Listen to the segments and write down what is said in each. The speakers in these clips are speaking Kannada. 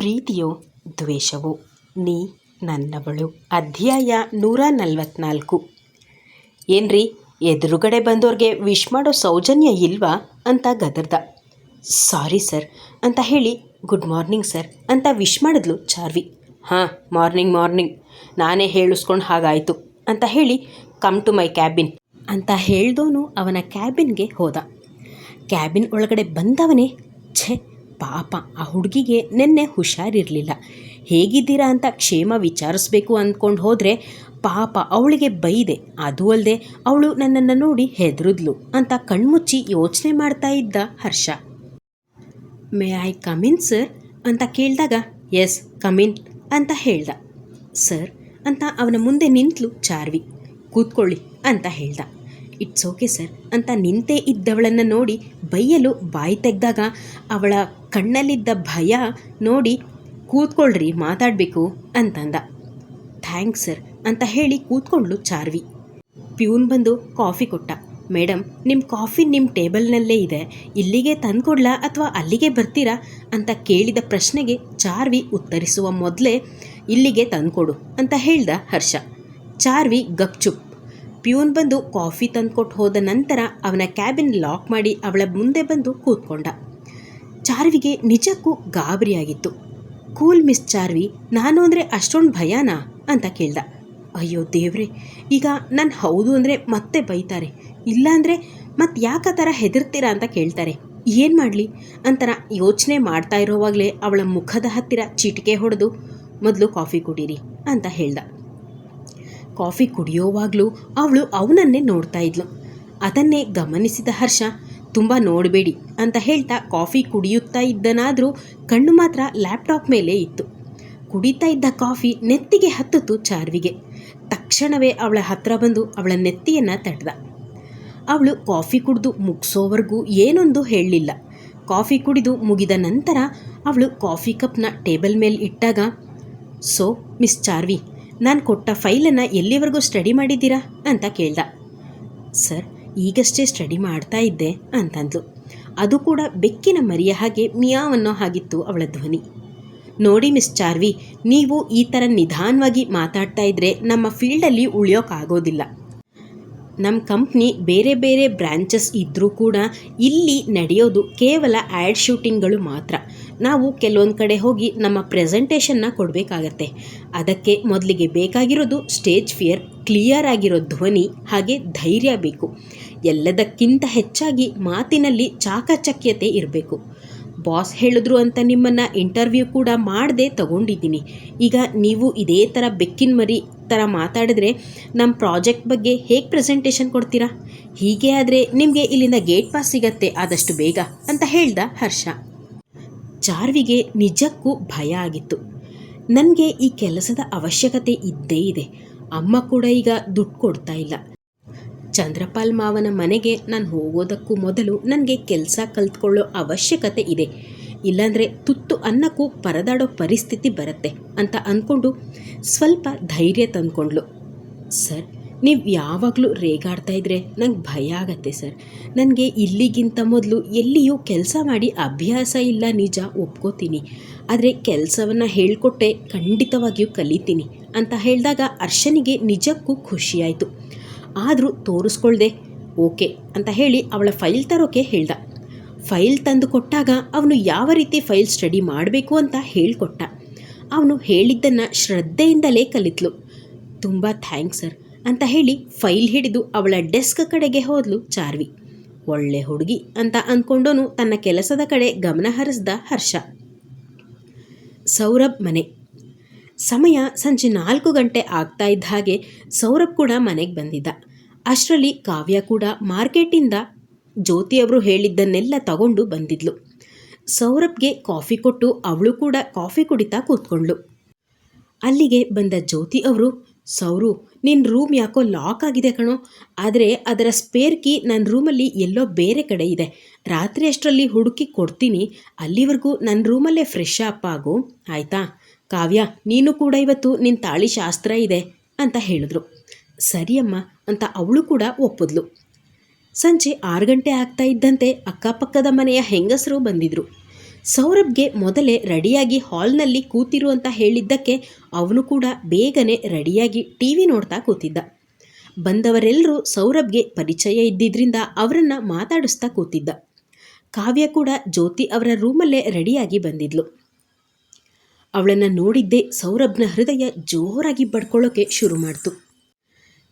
ಪ್ರೀತಿಯೋ ದ್ವೇಷವೋ ನೀ ನನ್ನವಳು. ಅಧ್ಯಾಯ ನೂರ ನಲವತ್ನಾಲ್ಕು. ಏನ್ರಿ, ಎದುರುಗಡೆ ಬಂದವ್ರಿಗೆ ವಿಶ್ ಮಾಡೋ ಸೌಜನ್ಯ ಇಲ್ವಾ ಅಂತ ಗದರ್ದ. ಸಾರಿ ಸರ್, ಅಂತ ಹೇಳಿ, ಗುಡ್ ಮಾರ್ನಿಂಗ್ ಸರ್ ಅಂತ ವಿಶ್ ಮಾಡಿದ್ಲು ಚಾರ್ವಿ. ಹಾಂ, ಮಾರ್ನಿಂಗ್ ಮಾರ್ನಿಂಗ್, ನಾನೇ ಹೇಳಿಸ್ಕೊಂಡು ಹಾಗಾಯಿತು ಅಂತ ಹೇಳಿ, ಕಮ್ ಟು ಮೈ ಕ್ಯಾಬಿನ್ ಅಂತ ಹೇಳ್ದೋನು ಅವನ ಕ್ಯಾಬಿನ್ಗೆ ಹೋದ. ಕ್ಯಾಬಿನ್ ಒಳಗಡೆ ಬಂದವನೇ, ಛೆ ಪಾಪ, ಆ ಹುಡುಗಿಗೆ ನೆನ್ನೆ ಹುಷಾರಿರಲಿಲ್ಲ. ಹೇಗಿದ್ದೀರಾ ಅಂತ ಕ್ಷೇಮ ವಿಚಾರಿಸ್ಬೇಕು ಅಂದ್ಕೊಂಡು ಹೋದರೆ ಪಾಪ ಅವಳಿಗೆ ಬೈದೆ. ಅದು ಅಲ್ಲದೆ ಅವಳು ನನ್ನನ್ನು ನೋಡಿ ಹೆದರಿದ್ಲು ಅಂತ ಕಣ್ಮುಚ್ಚಿ ಯೋಚನೆ ಮಾಡ್ತಾ ಇದ್ದ Harsha. May I come in sir ಅಂತ ಕೇಳಿದಾಗ ಎಸ್ ಕಮಿನ್ ಅಂತ ಹೇಳ್ದ. ಸರ್ ಅಂತ ಅವನ ಮುಂದೆ ನಿಂತಲು ಚಾರ್ವಿ. ಕೂತ್ಕೊಳ್ಳಿ, ಅಂತ ಹೇಳ್ದ. ಇಟ್ಸ್ ಓಕೆ ಸರ್ ಅಂತ ನಿಂತೇ ಇದ್ದವಳನ್ನು ನೋಡಿ ಬೈಯಲು ಬಾಯಿ ತೆಗೆದಾಗ ಅವಳ ಕಣ್ಣಲ್ಲಿದ್ದ ಭಯ ನೋಡಿ, ಕೂತ್ಕೊಳ್ರಿ, ಮಾತಾಡಬೇಕು ಅಂತಂದ. ಥ್ಯಾಂಕ್ಸ್ ಸರ್ ಅಂತ ಹೇಳಿ ಕೂತ್ಕೊಂಡ್ಲು ಚಾರ್ವಿ. ಪ್ಯೂನ್ ಬಂದು ಕಾಫಿ ಕೊಟ್ಟ. ಮೇಡಮ್ ನಿಮ್ಮ ಕಾಫಿ ನಿಮ್ಮ ಟೇಬಲ್ನಲ್ಲೇ ಇದೆ. ಇಲ್ಲಿಗೆ ತಂದುಕೊಡ್ಲಾ ಅಥವಾ ಅಲ್ಲಿಗೆ ಬರ್ತೀರಾ? ಅಂತ ಕೇಳಿದ ಪ್ರಶ್ನೆಗೆ ಚಾರ್ವಿ ಉತ್ತರಿಸುವ ಮೊದಲೇ, ಇಲ್ಲಿಗೆ ತಂದ್ಕೊಡು ಅಂತ ಹೇಳ್ದ ಹರ್ಷ. ಚಾರ್ವಿ ಗಪ್ಚುಪ್ ಪ್ಯೂನ್ ಬಂದು ಕಾಫಿ ತಂದುಕೊಟ್ಟು ಹೋದ ನಂತರ ಅವನ ಕ್ಯಾಬಿನ್ ಲಾಕ್ ಮಾಡಿ ಅವಳ ಮುಂದೆ ಬಂದು ಕೂತ್ಕೊಂಡ. ಚಾರ್ವಿಗೆ ನಿಜಕ್ಕೂ ಗಾಬರಿಯಾಗಿತ್ತು. ಕೂಲ್ ಮಿಸ್ ಚಾರ್ವಿ, ನಾನು ಅಂದರೆ ಅಷ್ಟೊಂದು ಭಯನಾ? ಅಂತ ಕೇಳ್ದ. ಅಯ್ಯೋ ದೇವ್ರೆ, ಈಗ ನಾನು ಹೌದು ಅಂದರೆ ಮತ್ತೆ ಬೈತಾರೆ. ಇಲ್ಲಾಂದರೆ ಮತ್ತೆ ಯಾಕೆ ಆ ಥರ ಹೆದರ್ತೀರಾ ಅಂತ ಕೇಳ್ತಾರೆ. ಏನು ಮಾಡಲಿ? ಅಂತರ ಯೋಚನೆ ಮಾಡ್ತಾ ಇರೋವಾಗಲೇ ಅವಳ ಮುಖದ ಹತ್ತಿರ ಚಿಟಿಕೆ ಹೊಡೆದು, ಮೊದಲು ಕಾಫಿ ಕುಡೀರಿ ಅಂತ ಹೇಳ್ದ. ಕಾಫಿ ಕುಡಿಯೋವಾಗಲೂ ಅವಳು ಅವನನ್ನೇ ನೋಡ್ತಾ ಇದ್ಲು. ಅದನ್ನೇ ಗಮನಿಸಿದ ಹರ್ಷ, ತುಂಬ ನೋಡಬೇಡಿ ಅಂತ ಹೇಳ್ತಾ ಕಾಫಿ ಕುಡಿಯುತ್ತಾ ಇದ್ದನಾದರೂ ಕಣ್ಣು ಮಾತ್ರ ಲ್ಯಾಪ್ಟಾಪ್ ಮೇಲೆ ಇತ್ತು. ಕುಡಿತಾ ಇದ್ದ ಕಾಫಿ ನೆತ್ತಿಗೆ ಹತ್ತಿತು ಚಾರ್ವಿಗೆ. ತಕ್ಷಣವೇ ಅವಳ ಹತ್ರ ಬಂದು ಅವಳ ನೆತ್ತಿಯನ್ನು ತಡೆದ ಅವಳು ಕಾಫಿ ಕುಡಿದು ಮುಗಿಸೋವರೆಗೂ ಏನೊಂದು ಹೇಳಲಿಲ್ಲ. ಕಾಫಿ ಕುಡಿದು ಮುಗಿದ ನಂತರ ಅವಳು ಕಾಫಿ ಕಪ್ನ ಟೇಬಲ್ ಮೇಲೆ ಇಟ್ಟಾಗ, ಸೊ, ಮಿಸ್ ಚಾರ್ವಿ ನಾನು ಕೊಟ್ಟ ಫೈಲನ್ನು ಎಲ್ಲಿವರೆಗೂ ಸ್ಟಡಿ ಮಾಡಿದ್ದೀರಾ ಅಂತ ಕೇಳ್ದ. ಸರ್, ಈಗಷ್ಟೇ ಸ್ಟಡಿ ಮಾಡ್ತಾ ಇದ್ದೆ ಅಂತಂದ್ಲು. ಅದು ಕೂಡ ಬೆಕ್ಕಿನ ಮರಿಯ ಹಾಗೆ ಮಿಯಾವನ್ನೋ ಹಾಗಿತ್ತು ಅವಳ ಧ್ವನಿ. ನೋಡಿ ಮಿಸ್ ಚಾರ್ವಿ, ನೀವು ಈ ಥರ ನಿಧಾನವಾಗಿ ಮಾತಾಡ್ತಾ ಇದ್ದರೆ ನಮ್ಮ ಫೀಲ್ಡಲ್ಲಿ ಉಳಿಯೋಕ್ಕಾಗೋದಿಲ್ಲ ನಮ್ಮ ಕಂಪ್ನಿ ಬೇರೆ ಬೇರೆ ಬ್ರ್ಯಾಂಚಸ್ ಇದ್ದರೂ ಕೂಡ ಇಲ್ಲಿ ನಡೆಯೋದು ಕೇವಲ ಆ್ಯಡ್ ಶೂಟಿಂಗ್ಗಳು ಮಾತ್ರ. ನಾವು ಕೆಲವೊಂದು ಕಡೆ ಹೋಗಿ ನಮ್ಮ ಪ್ರೆಸೆಂಟೇಷನ್ನ ಕೊಡಬೇಕಾಗತ್ತೆ. ಅದಕ್ಕೆ ಮೊದಲಿಗೆ ಬೇಕಾಗಿರೋದು ಸ್ಟೇಜ್ ಫಿಯರ್, ಕ್ಲಿಯರ್ ಆಗಿರೋ ಧ್ವನಿ, ಹಾಗೆ ಧೈರ್ಯ ಬೇಕು. ಎಲ್ಲದಕ್ಕಿಂತ ಹೆಚ್ಚಾಗಿ ಮಾತಿನಲ್ಲಿ ಚಾಕಚಕ್ಯತೆ ಇರಬೇಕು. ಬಾಸ್ ಹೇಳಿದ್ರು ಅಂತ ನಿಮ್ಮನ್ನು ಇಂಟರ್ವ್ಯೂ ಕೂಡ ಮಾಡದೆ ತಗೊಂಡಿದ್ದೀನಿ. ಈಗ ನೀವು ಇದೇ ಥರ ಬೆಕ್ಕಿನ ಮರಿ ಥರ ಮಾತಾಡಿದ್ರೆ ನಮ್ಮ ಪ್ರಾಜೆಕ್ಟ್ ಬಗ್ಗೆ ಹೇಗೆ ಪ್ರೆಸೆಂಟೇಷನ್ ಕೊಡ್ತೀರಾ? ಹೀಗೆ ಆದರೆ ನಿಮಗೆ ಇಲ್ಲಿಂದ ಗೇಟ್ ಪಾಸ್ ಸಿಗತ್ತೆ ಆದಷ್ಟು ಬೇಗ, ಅಂತ ಹೇಳ್ದ ಹರ್ಷ. ಚಾರ್ವಿಗೆ ನಿಜಕ್ಕೂ ಭಯ ಆಗಿತ್ತು. ನನಗೆ ಈ ಕೆಲಸದ ಅವಶ್ಯಕತೆ ಇದ್ದೇ ಇದೆ. ಅಮ್ಮ ಕೂಡ ಈಗ ದುಡ್ಡು ಕೊಡ್ತಾ ಇಲ್ಲ. ಚಂದ್ರಪಾಲ್ ಮಾವನ ಮನೆಗೆ ನಾನು ಹೋಗೋದಕ್ಕೂ ಮೊದಲು ನನಗೆ ಕೆಲಸ ಕಲ್ತ್ಕೊಳ್ಳೋ ಅವಶ್ಯಕತೆ ಇದೆ. ಇಲ್ಲಾಂದರೆ ತುತ್ತು ಅನ್ನಕ್ಕೂ ಪರದಾಡೋ ಪರಿಸ್ಥಿತಿ ಬರುತ್ತೆ ಅಂತ ಅಂದ್ಕೊಂಡು ಸ್ವಲ್ಪ ಧೈರ್ಯ ತಂದ್ಕೊಂಡ್ಳು. ಸರ್ ನೀವು ಯಾವಾಗಲೂ ರೇಗಾಡ್ತಾ ಇದ್ದರೆ ನಂಗೆ ಭಯ ಆಗತ್ತೆ ಸರ್. ನನಗೆ ಇಲ್ಲಿಗಿಂತ ಮೊದಲು ಎಲ್ಲಿಯೂ ಕೆಲಸ ಮಾಡಿ ಅಭ್ಯಾಸ ಇಲ್ಲ ನಿಜ, ಒಪ್ಕೋತೀನಿ. ಆದರೆ ಕೆಲಸವನ್ನು ಹೇಳಿಕೊಟ್ಟೆ ಖಂಡಿತವಾಗಿಯೂ ಕಲಿತೀನಿ ಅಂತ ಹೇಳಿದಾಗ ಅರ್ಶನಿಗೆ ನಿಜಕ್ಕೂ ಖುಷಿಯಾಯಿತು. ಆದರೂ ತೋರಿಸ್ಕೊಳ್ದೆ, ಓಕೆ ಅಂತ ಹೇಳಿ ಅವಳ ಫೈಲ್ ತರೋಕೆ ಹೇಳ್ದ. ಫೈಲ್ ತಂದು ಕೊಟ್ಟಾಗ ಅವನು ಯಾವ ರೀತಿ ಫೈಲ್ ಸ್ಟಡಿ ಮಾಡಬೇಕು ಅಂತ ಹೇಳಿಕೊಟ್ಟ. ಅವನು ಹೇಳಿದ್ದನ್ನು ಶ್ರದ್ಧೆಯಿಂದಲೇ ಕಲಿತ್ಲು. ತುಂಬ ಥ್ಯಾಂಕ್ಸ್ ಸರ್. ಅಂತ ಹೇಳಿ ಫೈಲ್ ಹಿಡಿದು ಅವಳ ಡೆಸ್ಕ್ ಕಡೆಗೆ ಹೋದ್ಲು ಚಾರ್ವಿ. ಒಳ್ಳೆ ಹುಡುಗಿ ಅಂತ ಅಂದ್ಕೊಂಡೋನು ತನ್ನ ಕೆಲಸದ ಕಡೆ ಗಮನ ಹರಿಸ್ದ ಹರ್ಷ. ಸೌರಭ್ ಮನೆ. ಸಮಯ ಸಂಜೆ ನಾಲ್ಕು ಗಂಟೆ ಆಗ್ತಾ ಇದ್ದ ಹಾಗೆ ಸೌರಭ್ ಕೂಡ ಮನೆಗೆ ಬಂದಿದ್ದ. ಅಷ್ಟರಲ್ಲಿ ಕಾವ್ಯ ಕೂಡ ಮಾರ್ಕೆಟಿಂದ ಜ್ಯೋತಿಯವರು ಹೇಳಿದ್ದನ್ನೆಲ್ಲ ತಗೊಂಡು ಬಂದಿದ್ಲು. ಸೌರಭ್ಗೆ ಕಾಫಿ ಕೊಟ್ಟು ಅವಳು ಕೂಡ ಕಾಫಿ ಕುಡಿತಾ ಕೂತ್ಕೊಂಡ್ಳು. ಅಲ್ಲಿಗೆ ಬಂದ ಜ್ಯೋತಿ ಅವರು ಸೌರು ನಿನ್ನ ರೂಮ್ ಯಾಕೋ ಲಾಕ್ ಆಗಿದೆ ಕಣೋ. ಆದರೆ ಅದರ ಸ್ಪೇರ್ ಕೀ ನನ್ನ ರೂಮಲ್ಲಿ ಎಲ್ಲೋ ಬೇರೆ ಕಡೆ ಇದೆ. ರಾತ್ರಿ ಅಷ್ಟರಲ್ಲಿ ಹುಡುಕಿ ಕೊಡ್ತೀನಿ. ಅಲ್ಲಿವರೆಗೂ ನನ್ನ ರೂಮಲ್ಲೇ ಫ್ರೆಶ್ ಅಪ್ ಆಗು. ಆಯಿತಾ? ಕಾವ್ಯ, ನೀನು ಕೂಡ ಇವತ್ತು ನಿನ್ನ ತಾಳಿ ಶಾಸ್ತ್ರ ಇದೆ ಅಂತ ಹೇಳಿದ್ರು. ಸರಿಯಮ್ಮ ಅಂತ ಅವಳು ಕೂಡ ಒಪ್ಪಿದ್ಲು. ಸಂಜೆ ಆರು ಗಂಟೆ ಆಗ್ತಾ ಇದ್ದಂತೆ ಅಕ್ಕಪಕ್ಕದ ಮನೆಯ ಹೆಂಗಸರು ಬಂದಿದ್ರು. ಸೌರಭ್ಗೆ ಮೊದಲೇ ರೆಡಿಯಾಗಿ ಹಾಲ್ನಲ್ಲಿ ಕೂತಿರು ಅಂತ ಹೇಳಿದ್ದಕ್ಕೆ ಅವನು ಕೂಡ ಬೇಗನೆ ರೆಡಿಯಾಗಿ ಟಿ ವಿ ನೋಡ್ತಾ ಕೂತಿದ್ದ. ಬಂದವರೆಲ್ಲರೂ ಸೌರಭ್ಗೆ ಪರಿಚಯ ಇದ್ದಿದ್ದರಿಂದ ಅವರನ್ನು ಮಾತಾಡಿಸ್ತಾ ಕೂತಿದ್ದ. ಕಾವ್ಯ ಕೂಡ ಜ್ಯೋತಿ ಅವರ ರೂಮಲ್ಲೇ ರೆಡಿಯಾಗಿ ಬಂದಿದ್ಲು. ಅವಳನ್ನು ನೋಡಿದ್ದೇ ಸೌರಭ್ನ ಹೃದಯ ಜೋರಾಗಿ ಬಡ್ಕೊಳ್ಳೋಕೆ ಶುರು ಮಾಡ್ತು.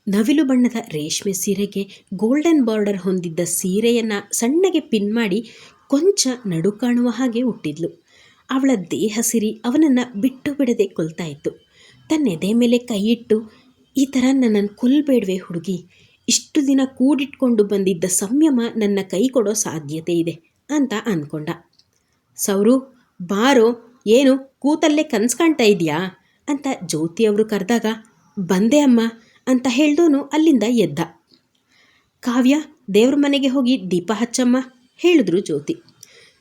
ನವಿಲು ಬಣ್ಣದ ರೇಷ್ಮೆ ಸೀರೆಗೆ ಗೋಲ್ಡನ್ ಬಾರ್ಡರ್ ಹೊಂದಿದ್ದ ಸೀರೆಯನ್ನು ಸಣ್ಣಗೆ ಪಿನ್ ಮಾಡಿ ಕೊಂಚ ನಡು ಕಾಣುವ ಹಾಗೆ ಹುಟ್ಟಿದ್ಲು. ಅವಳ ದೇಹ ಸಿರಿ ಅವನನ್ನು ಬಿಟ್ಟು ಬಿಡದೆ ಕೊಲ್ತಾ ಇತ್ತು. ತನ್ನ ಎದೆ ಮೇಲೆ ಕೈಯಿಟ್ಟು, ಈ ಥರ ನನ್ನನ್ನು ಕೊಲ್ಬೇಡ್ವೆ ಹುಡುಗಿ. ಇಷ್ಟು ದಿನ ಕೂಡಿಟ್ಕೊಂಡು ಬಂದಿದ್ದ ಸಂಯಮ ನನ್ನ ಕೈ ಕೊಡೋ ಸಾಧ್ಯತೆ ಇದೆ ಅಂತ ಅಂದ್ಕೊಂಡ ಸೌರು, ಬಾರೋ, ಏನು ಕೂತಲ್ಲೇ ಕನ್ಸು ಕಾಣ್ತಾ ಇದೆಯಾ ಅಂತ ಜ್ಯೋತಿಯವರು ಕರೆದಾಗ, ಬಂದೆ ಅಮ್ಮ ಅಂತ ಹೇಳ್ದೋನು ಅಲ್ಲಿಂದ ಎದ್ದ. ಕಾವ್ಯ, ದೇವ್ರ ಮನೆಗೆ ಹೋಗಿ ದೀಪ ಹಚ್ಚಮ್ಮ. ಹೇಳಿದ್ರು ಜ್ಯೋತಿ.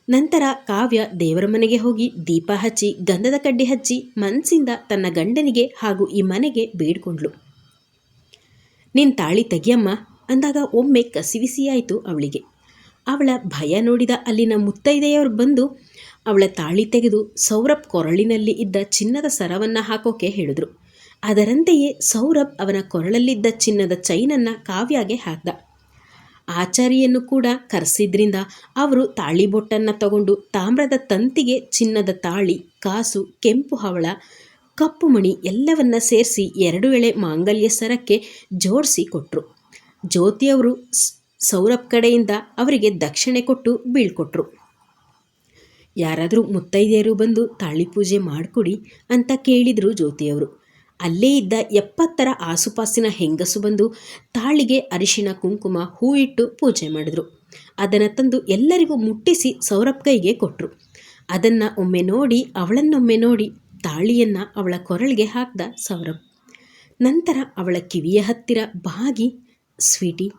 ನಂತರ ಕಾವ್ಯ ದೇವರ ಮನೆಗೆ ಹೋಗಿ ದೀಪ ಹಚ್ಚಿ, ಗಂಧದ ಕಡ್ಡಿ ಹಚ್ಚಿ ಮನಸ್ಸಿಂದ ತನ್ನ ಗಂಡನಿಗೆ ಹಾಗೂ ಈ ಮನೆಗೆ ಬೇಡ್ಕೊಂಡ್ಳು. ನಿನ್ನ ತಾಳಿ ತೆಗಿಯಮ್ಮ ಅಂದಾಗ ಒಮ್ಮೆ ಕಸಿವಿಸಿಯಾಯಿತು ಅವಳಿಗೆ. ಅವಳ ಭಯ ನೋಡಿದ ಅಲ್ಲಿನ ಮುತ್ತೈದೆಯವರು ಬಂದು ಅವಳ ತಾಳಿ ತೆಗೆದು ಸೌರಭ್ ಕೊರಳಿನಲ್ಲಿ ಇದ್ದ ಚಿನ್ನದ ಸರವನ್ನು ಹಾಕೋಕೆ ಹೇಳಿದ್ರು. ಅದರಂತೆಯೇ ಸೌರಭ್ ಅವನ ಕೊರಳಲ್ಲಿದ್ದ ಚಿನ್ನದ ಚೈನನ್ನು ಕಾವ್ಯಾಗೆ ಹಾಕ್ದ. ಆಚಾರಿಯನ್ನು ಕೂಡ ಕರೆಸಿದ್ರಿಂದ ಅವರು ತಾಳಿಬೊಟ್ಟನ್ನು ತಗೊಂಡು ತಾಮ್ರದ ತಂತಿಗೆ ಚಿನ್ನದ ತಾಳಿ, ಕಾಸು, ಕೆಂಪು ಹವಳ, ಕಪ್ಪು ಮಣಿ ಎಲ್ಲವನ್ನ ಸೇರಿಸಿ ಎರಡು ಎಳೆ ಮಾಂಗಲ್ಯ ಸರಕ್ಕೆ ಜೋಡಿಸಿ ಕೊಟ್ಟರು ಜ್ಯೋತಿಯವರು ಸೌರಭ್ ಕಡೆಯಿಂದ ಅವರಿಗೆ ದಕ್ಷಿಣೆ ಕೊಟ್ಟು ಬೀಳ್ಕೊಟ್ರು. ಯಾರಾದರೂ ಮುತ್ತೈದೆಯರು ಬಂದು ತಾಳಿ ಪೂಜೆ ಮಾಡಿಕೊಡಿ ಅಂತ ಕೇಳಿದರು ಜ್ಯೋತಿಯವರು. ಅಲ್ಲೇ ಇದ್ದ ಎಪ್ಪತ್ತರ ಆಸುಪಾಸಿನ ಹೆಂಗಸು ಬಂದು ತಾಳಿಗೆ ಅರಿಶಿಣ ಕುಂಕುಮ ಹೂ ಇಟ್ಟು ಪೂಜೆ ಮಾಡಿದ್ರು. ಅದನ್ನು ತಂದು ಎಲ್ಲರಿಗೂ ಮುಟ್ಟಿಸಿ ಸೌರಭ್ ಕೈಗೆ ಕೊಟ್ಟರು ಅದನ್ನು ಒಮ್ಮೆ ನೋಡಿ, ಅವಳನ್ನೊಮ್ಮೆ ನೋಡಿ ತಾಳಿಯನ್ನು ಅವಳ ಕೊರಳಿಗೆ ಹಾಕ್ದ ಸೌರಭ್. ನಂತರ ಅವಳ ಕಿವಿಯ ಹತ್ತಿರ ಬಾಗಿ, ಸ್ವೀಟಿ,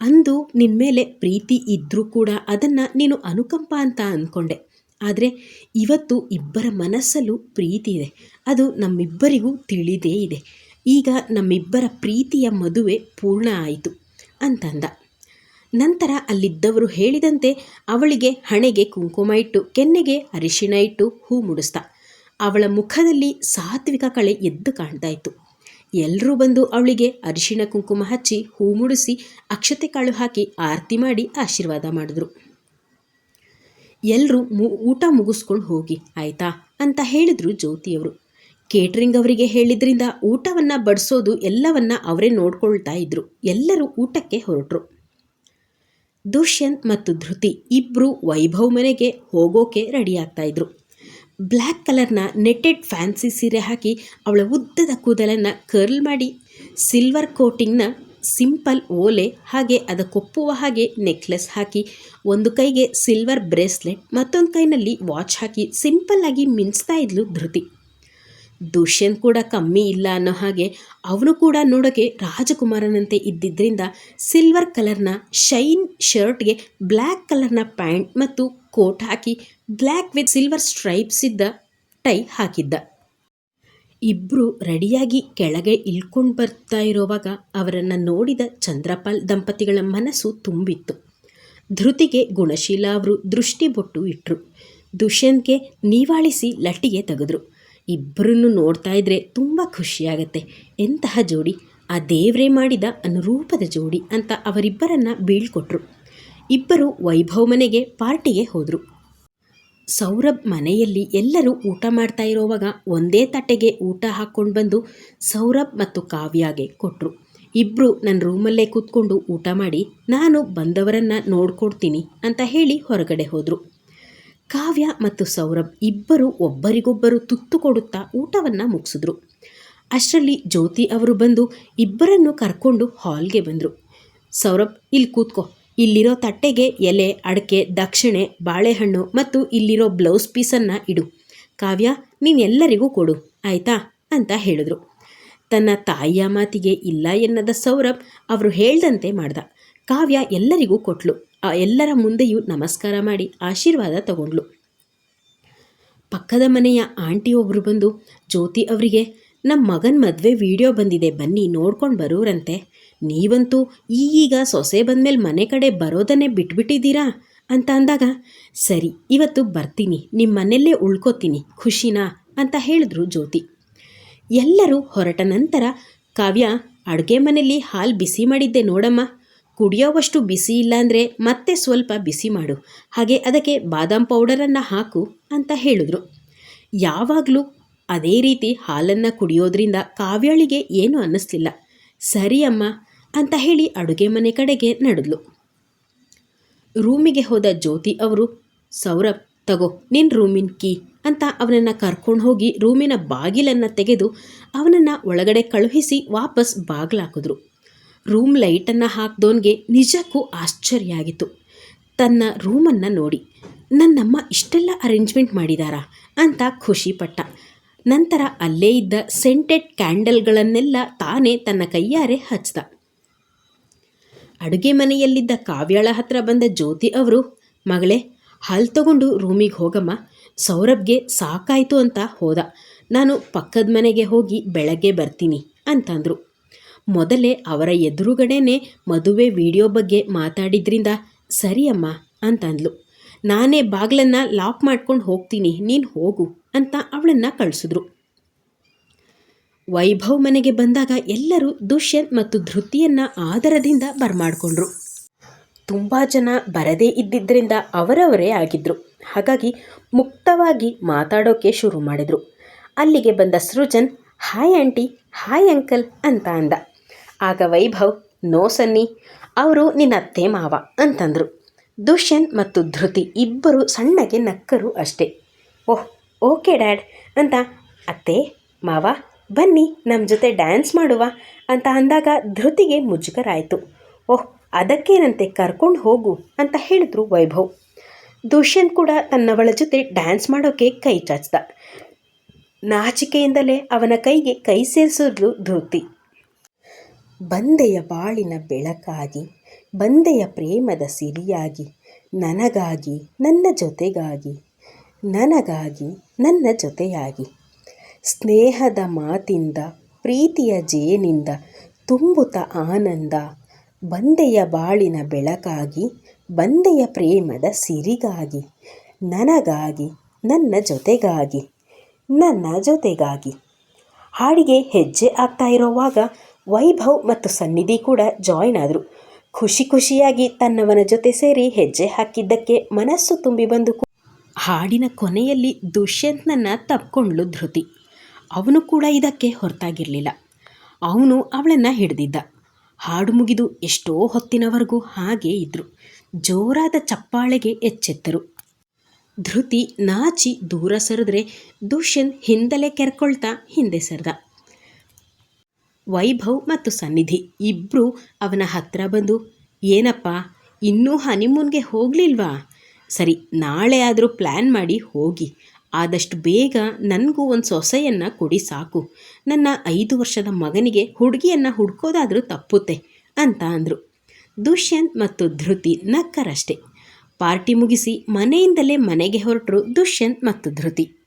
ಅಂದು ನಿನ್ನ ಮೇಲೆ ಪ್ರೀತಿ ಇದ್ದರೂ ಕೂಡ ಅದನ್ನು ನೀನು ಅನುಕಂಪ ಅಂತ ಅಂದ್ಕೊಂಡೆ ಆದರೆ ಇವತ್ತು ಇಬ್ಬರ ಮನಸ್ಸಲ್ಲೂ ಪ್ರೀತಿ ಇದೆ. ಅದು ನಮ್ಮಿಬ್ಬರಿಗೂ ತಿಳಿದೇ ಇದೆ. ಈಗ ನಮ್ಮಿಬ್ಬರ ಪ್ರೀತಿಯ ಮದುವೆ ಪೂರ್ಣ ಆಯಿತು ಅಂತಂದ. ನಂತರ ಅಲ್ಲಿದ್ದವರು ಹೇಳಿದಂತೆ ಅವಳಿಗೆ ಹಣೆಗೆ ಕುಂಕುಮ ಇಟ್ಟು, ಕೆನ್ನೆಗೆ ಅರಿಶಿಣ ಇಟ್ಟು ಹೂ ಮುಡಿಸ್ತ ಅವಳ ಮುಖದಲ್ಲಿ ಸಾತ್ವಿಕ ಕಳೆ ಎದ್ದು ಕಾಣ್ತಾ ಇತ್ತು. ಎಲ್ಲರೂ ಬಂದು ಅವಳಿಗೆ ಅರಿಶಿಣ ಕುಂಕುಮ ಹಚ್ಚಿ ಹೂ ಮುಡಿಸಿ ಅಕ್ಷತೆ ಕಾಳು ಹಾಕಿ ಆರತಿ ಮಾಡಿ ಆಶೀರ್ವಾದ ಮಾಡಿದ್ರು. ಎಲ್ಲರೂ ಮು, ಊಟ ಮುಗಿಸ್ಕೊಂಡು ಹೋಗಿ, ಆಯಿತಾ? ಅಂತ ಹೇಳಿದರು ಜ್ಯೋತಿಯವರು. ಕೇಟ್ರಿಂಗ್ ಅವರಿಗೆ ಹೇಳಿದ್ರಿಂದ ಊಟವನ್ನು ಬಡಿಸೋದು ಎಲ್ಲವನ್ನ ಅವರೇ ನೋಡ್ಕೊಳ್ತಾ ಇದ್ರು. ಎಲ್ಲರೂ ಊಟಕ್ಕೆ ಹೊರಟರು. ದುಷ್ಯಂತ್ ಮತ್ತು ಧೃತಿ ಇಬ್ಬರು ವೈಭವ್ ಮನೆಗೆ ಹೋಗೋಕೆ ರೆಡಿ ಆಗ್ತಾ ಇದ್ರು. ಬ್ಲ್ಯಾಕ್ ಕಲರ್ನ ನೆಟ್ಟೆಡ್ ಫ್ಯಾನ್ಸಿ ಸೀರೆ ಹಾಕಿ ಅವಳ ಉದ್ದದ ಕೂದಲನ್ನು ಕರ್ಲ್ ಮಾಡಿ, ಸಿಲ್ವರ್ ಕೋಟಿಂಗ್ನ ಸಿಂಪಲ್ ಓಲೆ, ಹಾಗೆ ಅದಕ್ಕೊಪ್ಪುವ ಹಾಗೆ ನೆಕ್ಲೆಸ್ ಹಾಕಿ, ಒಂದು ಕೈಗೆ ಸಿಲ್ವರ್ ಬ್ರೇಸ್ಲೆಟ್, ಮತ್ತೊಂದು ಕೈನಲ್ಲಿ ವಾಚ್ ಹಾಕಿ ಸಿಂಪಲ್ಲಾಗಿ ಮಿಂಚ್ತಾ ಇದ್ಲು ಧೃತಿ. ದುಷ್ಯಂತ್ ಕೂಡ ಕಮ್ಮಿ ಇಲ್ಲ ಅನ್ನೋ ಹಾಗೆ ಅವನು ಕೂಡ ನೋಡೋಕ್ಕೆ ರಾಜಕುಮಾರನಂತೆ ಇದ್ದಿದ್ದರಿಂದ ಸಿಲ್ವರ್ ಕಲರ್ನ ಶೈನ್ ಶರ್ಟ್ಗೆ ಬ್ಲ್ಯಾಕ್ ಕಲರ್ನ ಪ್ಯಾಂಟ್ ಮತ್ತು ಕೋಟ್ ಹಾಕಿ ಬ್ಲ್ಯಾಕ್ ವಿತ್ ಸಿಲ್ವರ್ ಸ್ಟ್ರೈಪ್ಸ್ ಇದ್ದ ಟೈ ಹಾಕಿದ್ದ. ಇಬ್ಬರು ರೆಡಿಯಾಗಿ ಕೆಳಗೆ ಇಳ್ಕೊಂಡು ಬರ್ತಾ ಇರೋವಾಗ ಅವರನ್ನು ನೋಡಿದ ಚಂದ್ರಪಾಲ್ ದಂಪತಿಗಳ ಮನಸ್ಸು ತುಂಬಿತ್ತು. ಧೃತಿಗೆ ಗುಣಶೀಲ ಅವರು ದೃಷ್ಟಿ ಬೊಟ್ಟು ಇಟ್ಟರು ದುಷ್ಯಂತ್ಗೆ ನೀವಾಳಿಸಿ ಲಟ್ಟಿಗೆ ತೆಗೆದ್ರು. ಇಬ್ಬರನ್ನು ನೋಡ್ತಾ ಇದ್ರೆ ತುಂಬ ಖುಷಿಯಾಗತ್ತೆ. ಎಂತಹ ಜೋಡಿ? ಆ ದೇವರೇ ಮಾಡಿದ ಅನುರೂಪದ ಜೋಡಿ ಅಂತ ಅವರಿಬ್ಬರನ್ನ ಬೀಳ್ಕೊಟ್ರು. ಇಬ್ಬರು ವೈಭವ್ ಮನೆಗೆ ಪಾರ್ಟಿಗೆ ಹೋದರು. ಸೌರಭ್ ಮನೆಯಲ್ಲಿ ಎಲ್ಲರೂ ಊಟ ಮಾಡ್ತಾ ಇರೋವಾಗ ಒಂದೇ ತಟ್ಟೆಗೆ ಊಟ ಹಾಕ್ಕೊಂಡು ಬಂದು ಸೌರಭ್ ಮತ್ತು ಕಾವ್ಯಾಗೆ ಕೊಟ್ಟರು ಇಬ್ಬರು ನನ್ನ ರೂಮಲ್ಲೇ ಕೂತ್ಕೊಂಡು ಊಟ ಮಾಡಿ ನಾನು ಬಂದವರನ್ನು ನೋಡ್ಕೊಡ್ತೀನಿ ಅಂತ ಹೇಳಿ ಹೊರಗಡೆ ಹೋದರು. ಕಾವ್ಯ ಮತ್ತು ಸೌರಭ್ ಇಬ್ಬರು ಒಬ್ಬರಿಗೊಬ್ಬರು ತುತ್ತು ಕೊಡುತ್ತಾ ಊಟವನ್ನು ಮುಗಿಸಿದ್ರು. ಅಷ್ಟರಲ್ಲಿ ಜ್ಯೋತಿ ಅವರು ಬಂದು ಇಬ್ಬರನ್ನು ಕರ್ಕೊಂಡು ಹಾಲ್ಗೆ ಬಂದರು. ಸೌರಭ್ ಇಲ್ಲಿ ಕೂತ್ಕೋ ಇಲ್ಲಿರೋ ತಟ್ಟೆಗೆ ಎಲೆ, ಅಡಕೆ, ದಕ್ಷಿಣೆ, ಬಾಳೆಹಣ್ಣು ಮತ್ತು ಇಲ್ಲಿರೋ ಬ್ಲೌಸ್ ಪೀಸನ್ನು ಇಡು. ಕಾವ್ಯ, ನೀನೆಲ್ಲರಿಗೂ ಕೊಡು, ಆಯಿತಾ? ಅಂತ ಹೇಳಿದ್ರು. ತನ್ನ ತಾಯಿಯ ಮಾತಿಗೆ ಇಲ್ಲ ಎನ್ನದ ಸೌರಭ್ ಅವರು ಹೇಳ್ದಂತೆ ಮಾಡ್ದ. ಕಾವ್ಯ ಎಲ್ಲರಿಗೂ ಕೊಟ್ಲು. ಆ ಎಲ್ಲರ ಮುಂದೆಯೂ ನಮಸ್ಕಾರ ಮಾಡಿ ಆಶೀರ್ವಾದ ತಗೊಂಡ್ಲು. ಪಕ್ಕದ ಮನೆಯ ಆಂಟಿ ಒಬ್ಬರು ಬಂದು, ಜ್ಯೋತಿ ಅವರಿಗೆ ನಮ್ಮ ಮಗನ ಮದುವೆ ವಿಡಿಯೋ ಬಂದಿದೆ, ಬನ್ನಿ ನೋಡ್ಕೊಂಡು ಬರೋರಂತೆ. ನೀವಂತೂ ಈಗೀಗ ಸೊಸೆ ಬಂದಮೇಲೆ ಮನೆ ಕಡೆ ಬರೋದನ್ನೇ ಬಿಟ್ಬಿಟ್ಟಿದ್ದೀರಾ? ಅಂತ ಅಂದಾಗ, ಸರಿ, ಇವತ್ತು ಬರ್ತೀನಿ ನಿಮ್ಮ ಮನೆಯಲ್ಲೇ ಉಳ್ಕೋತೀನಿ, ಖುಷಿನಾ? ಅಂತ ಹೇಳಿದ್ರು ಜ್ಯೋತಿ. ಎಲ್ಲರೂ ಹೊರಟ ನಂತರ, ಕಾವ್ಯ, ಅಡುಗೆ ಮನೆಯಲ್ಲಿ ಹಾಲು ಬಿಸಿ ಮಾಡಿದ್ದೆ ನೋಡಮ್ಮ. ಕುಡಿಯೋವಷ್ಟು ಬಿಸಿ ಇಲ್ಲಾಂದರೆ ಮತ್ತೆ ಸ್ವಲ್ಪ ಬಿಸಿ ಮಾಡು. ಹಾಗೆ ಅದಕ್ಕೆ ಬಾದಾಮ್ ಪೌಡರನ್ನು ಹಾಕು ಅಂತ ಹೇಳಿದ್ರು. ಯಾವಾಗಲೂ ಅದೇ ರೀತಿ ಹಾಲನ್ನು ಕುಡಿಯೋದ್ರಿಂದ ಕಾವ್ಯಾಳಿಗೆ ಏನೂ ಅನ್ನಿಸ್ಲಿಲ್ಲ. ಸರಿ ಅಮ್ಮ ಅಂತ ಹೇಳಿ ಅಡುಗೆ ಮನೆ ಕಡೆಗೆ ನಡೆದ್ಲು. ರೂಮಿಗೆ ಹೋದ ಜ್ಯೋತಿ ಅವರು, ಸೌರಭ್, ತಗೋ ನಿನ್ನ ರೂಮಿನ ಕೀ ಅಂತ ಅವನನ್ನು ಕರ್ಕೊಂಡು ಹೋಗಿ ರೂಮಿನ ಬಾಗಿಲನ್ನು ತೆಗೆದು ಅವನನ್ನು ಒಳಗಡೆ ಕಳುಹಿಸಿ ವಾಪಸ್ ಬಾಗಿಲಾಕಿದ್ರು. ರೂಮ್ ಲೈಟನ್ನು ಹಾಕ್ದೋನ್ಗೆ ನಿಜಕ್ಕೂ ಆಶ್ಚರ್ಯ ಆಗಿತ್ತು. ತನ್ನ ರೂಮನ್ನು ನೋಡಿ, ನನ್ನಮ್ಮ ಇಷ್ಟೆಲ್ಲ ಅರೇಂಜ್ಮೆಂಟ್ ಮಾಡಿದಾರಾ? ಅಂತ ಖುಷಿಪಟ್ಟ ನಂತರ ಅಲ್ಲೇ ಇದ್ದ ಸೆಂಟೆಡ್ ಕ್ಯಾಂಡಲ್ಗಳನ್ನೆಲ್ಲ ತಾನೇ ತನ್ನ ಕೈಯಾರೆ ಹಚ್ದ. ಅಡುಗೆ ಮನೆಯಲ್ಲಿದ್ದ ಕಾವ್ಯಾಳ ಹತ್ರ ಬಂದ ಜ್ಯೋತಿ ಅವರು, ಮಗಳೇ, ಹಾಲು ತಗೊಂಡು ರೂಮಿಗೆ ಹೋಗಮ್ಮ. ಸೌರಭ್ಗೆ ಸಾಕಾಯಿತು ಅಂತ ಹೋದ. ನಾನು ಪಕ್ಕದ ಮನೆಗೆ ಹೋಗಿ ಬೆಳಗ್ಗೆ ಬರ್ತೀನಿ ಅಂತಂದರು. ಮೊದಲೇ ಅವರ ಎದುರುಗಡೆನೇ ಮದುವೆ ವಿಡಿಯೋ ಬಗ್ಗೆ ಮಾತಾಡಿದ್ರಿಂದ, ಸರಿಯಮ್ಮ ಅಂತಂದ್ಲು. ನಾನೇ ಬಾಗ್ಲನ್ನು ಲಾಕ್ ಮಾಡ್ಕೊಂಡು ಹೋಗ್ತೀನಿ, ನೀನು ಹೋಗು ಅಂತ ಅವಳನ್ನು ಕಳಿಸಿದ್ರು. ವೈಭವ್ ಮನೆಗೆ ಬಂದಾಗ ಎಲ್ಲರೂ ದುಷ್ಯಂತ್ ಮತ್ತು ಧೃತಿಯನ್ನ ಆದರದಿಂದ ಬರಮಾಡಿಕೊಂಡ್ರು. ತುಂಬ ಜನ ಬರದೇ ಇದ್ದಿದ್ದರಿಂದ ಅವರವರೇ ಆಗಿದ್ದರು ಹಾಗಾಗಿ ಮುಕ್ತವಾಗಿ ಮಾತಾಡೋಕೆ ಶುರು ಮಾಡಿದರು. ಅಲ್ಲಿಗೆ ಬಂದ Srujan, hi aunty, hi uncle ಅಂತ ಅಂದ. ಆಗ ವೈಭವ್, ನೋ ಸನ್ನಿ, ಅವರು ನಿನ್ನ ಅತ್ತೆ ಮಾವ ಅಂತಂದರು. ದುಷ್ಯಂತ್ ಮತ್ತು ಧೃತಿ ಇಬ್ಬರು ಸಣ್ಣಗೆ ನಕ್ಕರು ಅಷ್ಟೇ. ಓಹ್, ಓಕೆ ಡ್ಯಾಡ್ ಅಂತ, ಅತ್ತೆ, ಮಾವ ಬನ್ನಿ ನಮ್ಮ ಜೊತೆ ಡ್ಯಾನ್ಸ್ ಮಾಡುವ ಅಂತ ಅಂದಾಗ ಧೃತಿಗೆ ಮುಜುಗರಾಯಿತು. ಓಹ್, ಅದಕ್ಕೇನಂತೆ ಕರ್ಕೊಂಡು ಹೋಗು ಅಂತ ಹೇಳಿದ್ರು ವೈಭವ್. ದುಷ್ಯಂತ್ ಕೂಡ ತನ್ನವಳ ಜೊತೆ ಡ್ಯಾನ್ಸ್ ಮಾಡೋಕ್ಕೆ ಕೈ ಚಾಚ್ದ. ನಾಚಿಕೆಯಿಂದಲೇ ಅವನ ಕೈಗೆ ಕೈ ಸೇರಿಸಿದ್ಲು ಧೃತಿ. ಬಂದೆಯ ಬಾಳಿನ ಬೆಳಕಾಗಿ, ಬಂದೆಯ ಪ್ರೇಮದ ಸಿರಿಯಾಗಿ, ನನಗಾಗಿ, ನನ್ನ ಜೊತೆಗಾಗಿ, ನನಗಾಗಿ, ನನ್ನ ಜೊತೆಯಾಗಿ. ಸ್ನೇಹದ ಮಾತಿಂದ, ಪ್ರೀತಿಯ ಜೇನಿಂದ, ತುಂಬುತ ಆನಂದ, ಬಂದೆಯ ಬಾಳಿನ ಬೆಳಕಾಗಿ, ಬಂದೆಯ ಪ್ರೇಮದ ಸಿರಿಗಾಗಿ, ನನಗಾಗಿ, ನನ್ನ ಜೊತೆಗಾಗಿ ನನ್ನ ಜೊತೆಗಾಗಿ. ಹಾಡಿಗೆ ಹೆಜ್ಜೆ ಆಗ್ತಾ ಇರೋವಾಗ ವೈಭವ್ ಮತ್ತು ಸನ್ನಿಧಿ ಕೂಡ ಜಾಯ್ನ್ ಆದರು. ಖುಷಿ ಖುಷಿಯಾಗಿ ತನ್ನವನ ಜೊತೆ ಸೇರಿ ಹೆಜ್ಜೆ ಹಾಕಿದ್ದಕ್ಕೆ ಮನಸ್ಸು ತುಂಬಿ ಬಂದು ಹಾಡಿನ ಕೊನೆಯಲ್ಲಿ ದುಷ್ಯಂತ್ನನ್ನು ತಪ್ಕೊಂಡ್ಲು ಧೃತಿ. ಅವನು ಕೂಡ ಇದಕ್ಕೆ ಹೊರತಾಗಿರಲಿಲ್ಲ. ಅವನು ಅವಳನ್ನು ಹಿಡಿದಿದ್ದ. ಹಾಡು ಮುಗಿದು ಎಷ್ಟೋ ಹೊತ್ತಿನವರೆಗೂ ಹಾಗೆ ಇದ್ದರು ಜೋರಾದ ಚಪ್ಪಾಳೆಗೆ ಎಚ್ಚೆತ್ತರು. ಧೃತಿ ನಾಚಿ ದೂರ ಸರಿದ್ರೆ ದುಷ್ಯಂತ್ ಹಿಂದಲೇ ಕೆರ್ಕೊಳ್ತಾ ಹಿಂದೆ ಸರಿದ. ವೈಭವ್ ಮತ್ತು ಸನ್ನಿಧಿ ಇಬ್ಬರು ಅವನ ಹತ್ರ ಬಂದು, ಏನಪ್ಪ, ಇನ್ನೂ ಹನಿಮೂನ್ಗೆ ಹೋಗಲಿಲ್ವಾ? ಸರಿ, ನಾಳೆ ಆದರೂ ಪ್ಲ್ಯಾನ್ ಮಾಡಿ ಹೋಗಿ. ಆದಷ್ಟು ಬೇಗ ನನಗೂ ಒಂದು ಸೊಸೆಯನ್ನು ಕೊಡಿ ಸಾಕು. ನನ್ನ ಐದು ವರ್ಷದ ಮಗನಿಗೆ ಹುಡುಗಿಯನ್ನು ಹುಡ್ಕೋದಾದರೂ ತಪ್ಪುತ್ತೆ ಅಂತ ಅಂದರು. ದುಷ್ಯಂತ್ ಮತ್ತು ಧೃತಿ ನಕ್ಕರಷ್ಟೆ. ಪಾರ್ಟಿ ಮುಗಿಸಿ ಮನೆಯಿಂದಲೇ ಮನೆಗೆ ಹೊರಟರು ದುಷ್ಯಂತ್ ಮತ್ತು ಧೃತಿ.